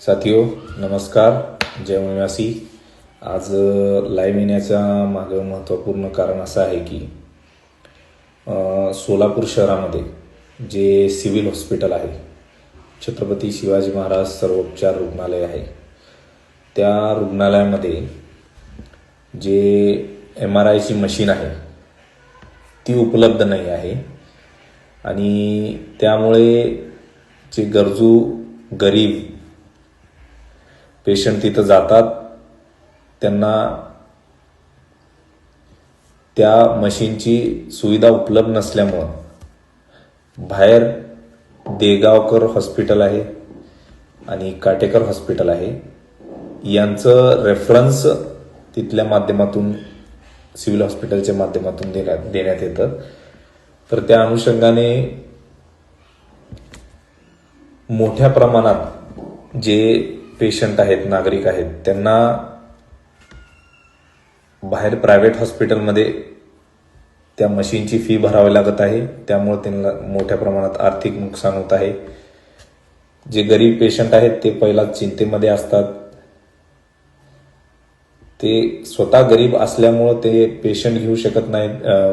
साथियो नमस्कार. जय निवासी आज लाईव्ह येण्याच्या मागं महत्त्वपूर्ण कारण असं आहे की सोलापूर शहरामध्ये जे सिव्हिल हॉस्पिटल आहे छत्रपती शिवाजी महाराज सर्वोपचार रुग्णालय आहे. त्या रुग्णालयामध्ये जे एम आर आयची मशीन आहे ती उपलब्ध नाही आहे. आणि त्यामुळे जे गरजू गरीब पेशंट तिथं जातात. त्यांना त्या मशीनची सुविधा उपलब्ध नसल्यामुळं बाहेर देगावकर हॉस्पिटल आहे आणि काटेकर हॉस्पिटल आहे. यांचं रेफरन्स तिथल्या माध्यमातून सिव्हिल हॉस्पिटलच्या माध्यमातून देण्यात देण्यात येतं. तर त्या अनुषंगाने मोठ्या प्रमाणात जे पेशंट आहेत नागरिक आहेत त्यांना बाहेर प्रायव्हेट हॉस्पिटलमध्ये त्या मशीनची फी भरावी लागत आहे. त्यामुळे त्यांना मोठ्या प्रमाणात आर्थिक नुकसान होत आहे. जे गरीब पेशंट आहेत ते पहिला चिंतेमध्ये असतात. ते स्वतः गरीब असल्यामुळं ते पेशंट घेऊ शकत नाहीत.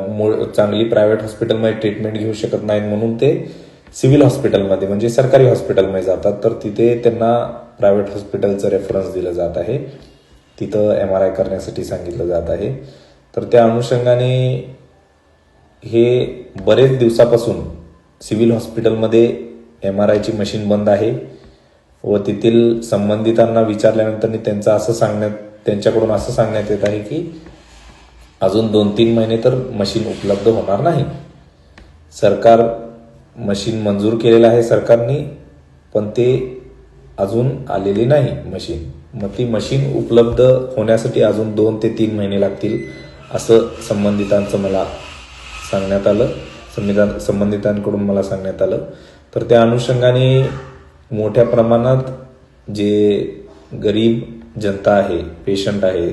मूळ- चांगली प्रायव्हेट हॉस्पिटलमध्ये ट्रीटमेंट घेऊ शकत नाहीत म्हणून ते सिव्हिल हॉस्पिटलमध्ये म्हणजे सरकारी हॉस्पिटलमध्ये जातात तर तिथे त्यांना प्रायव्हेट हॉस्पिटलचं रेफरन्स दिलं जात आहे. तिथं एम आर आय करण्यासाठी सांगितलं जात आहे. तर त्या अनुषंगाने हे बरेच दिवसापासून सिव्हिल हॉस्पिटलमध्ये एम आर आयची मशीन बंद आहे व तेथील संबंधितांना विचारल्यानंतर त्यांचं असं सांगण्यात त्यांच्याकडून असं सांगण्यात येत आहे की अजून दोन तीन महिने तर मशीन उपलब्ध होणार नाही. सरकार मशीन मंजूर केलेलं आहे सरकारने पण ते अजून आलेली नाही मशीन. मग ती मशीन उपलब्ध होण्यासाठी अजून दोन ते तीन महिने लागतील असं संबंधितांचं मला सांगण्यात आलं. संविधान संबंधितांकडून मला सांगण्यात आलं. तर त्या अनुषंगाने मोठ्या प्रमाणात जे गरीब जनता आहे पेशंट आहे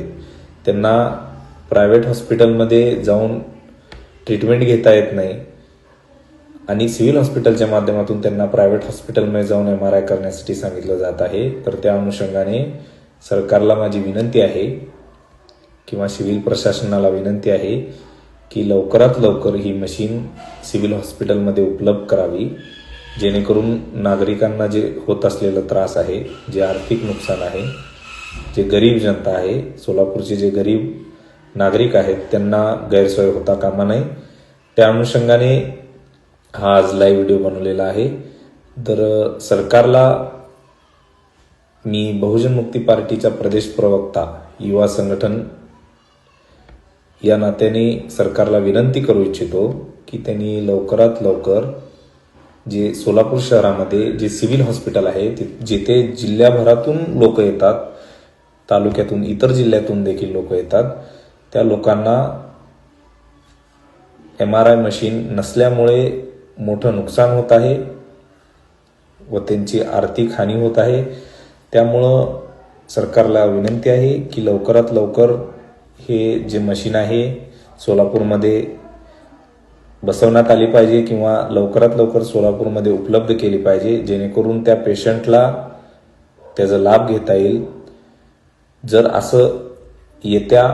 त्यांना प्रायव्हेट हॉस्पिटलमध्ये जाऊन ट्रीटमेंट घेता येत नाही. आणि सिव्हिल हॉस्पिटलच्या माध्यमातून त्यांना प्रायव्हेट हॉस्पिटलमध्ये जाऊन एम आर आय करण्यासाठी सांगितलं जात आहे. तर त्या अनुषंगाने सरकारला माझी विनंती आहे किंवा सिव्हिल प्रशासनाला विनंती आहे की लवकरात लवकर ही मशीन सिव्हिल हॉस्पिटलमध्ये उपलब्ध करावी जेणेकरून नागरिकांना जे होत असलेला त्रास आहे जे आर्थिक नुकसान आहे जे गरीब जनता आहे सोलापूरचे जे गरीब नागरिक आहेत त्यांना गैरसोय होता कामा नये. त्या अनुषंगाने हा आज लाईव्ह व्हिडिओ बनवलेला आहे. तर सरकारला मी बहुजन मुक्ती पार्टीचा प्रदेश प्रवक्ता युवा संघटन या नात्याने सरकारला विनंती करू इच्छितो की त्यांनी लवकरात लवकर जे सोलापूर शहरामध्ये जे सिव्हिल हॉस्पिटल आहे ति- जिथे जिल्ह्याभरातून लोक येतात तालुक्यातून इतर जिल्ह्यातून देखील लोक येतात त्या लोकांना एम आर आय मशीन नसल्यामुळे मोठं नुकसान होत आहे व त्यांची आर्थिक हानी होत आहे. त्यामुळं सरकारला विनंती आहे की लवकरात लवकर हे जे मशीन आहे सोलापूरमध्ये बसवण्यात आली पाहिजे किंवा लवकरात लवकर सोलापूरमध्ये उपलब्ध केली पाहिजे जेणेकरून त्या पेशंटला त्याचा लाभ घेता येईल. जर असं येत्या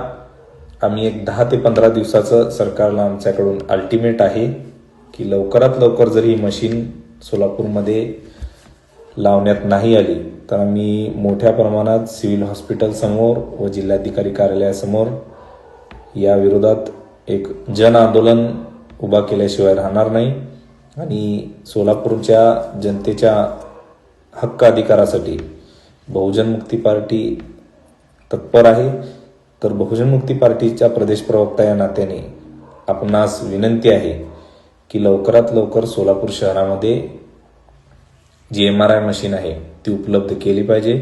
आम्ही एक दहा ते पंधरा दिवसाचं सरकारला आमच्याकडून अल्टिमेट आहे. की लवकरात लवकर जर ही मशीन सोलापूरमध्ये लावण्यात नाही आली तर आम्ही मोठ्या प्रमाणात सिव्हिल हॉस्पिटलसमोर व जिल्हाधिकारी कार्यालयासमोर या विरोधात एक जन आंदोलन उभा केल्याशिवाय राहणार नाही आणि सोलापूरच्या जनतेच्या हक्क अधिकारासाठी बहुजन मुक्ती पार्टी तत्पर आहे. तर बहुजन मुक्ती पार्टीच्या प्रदेश प्रवक्ता या नात्याने आपणास विनंती आहे की लवकरात लवकर सोलापूर शहरामध्ये G M R I machine आहे ती उपलब्ध केली पाहिजे.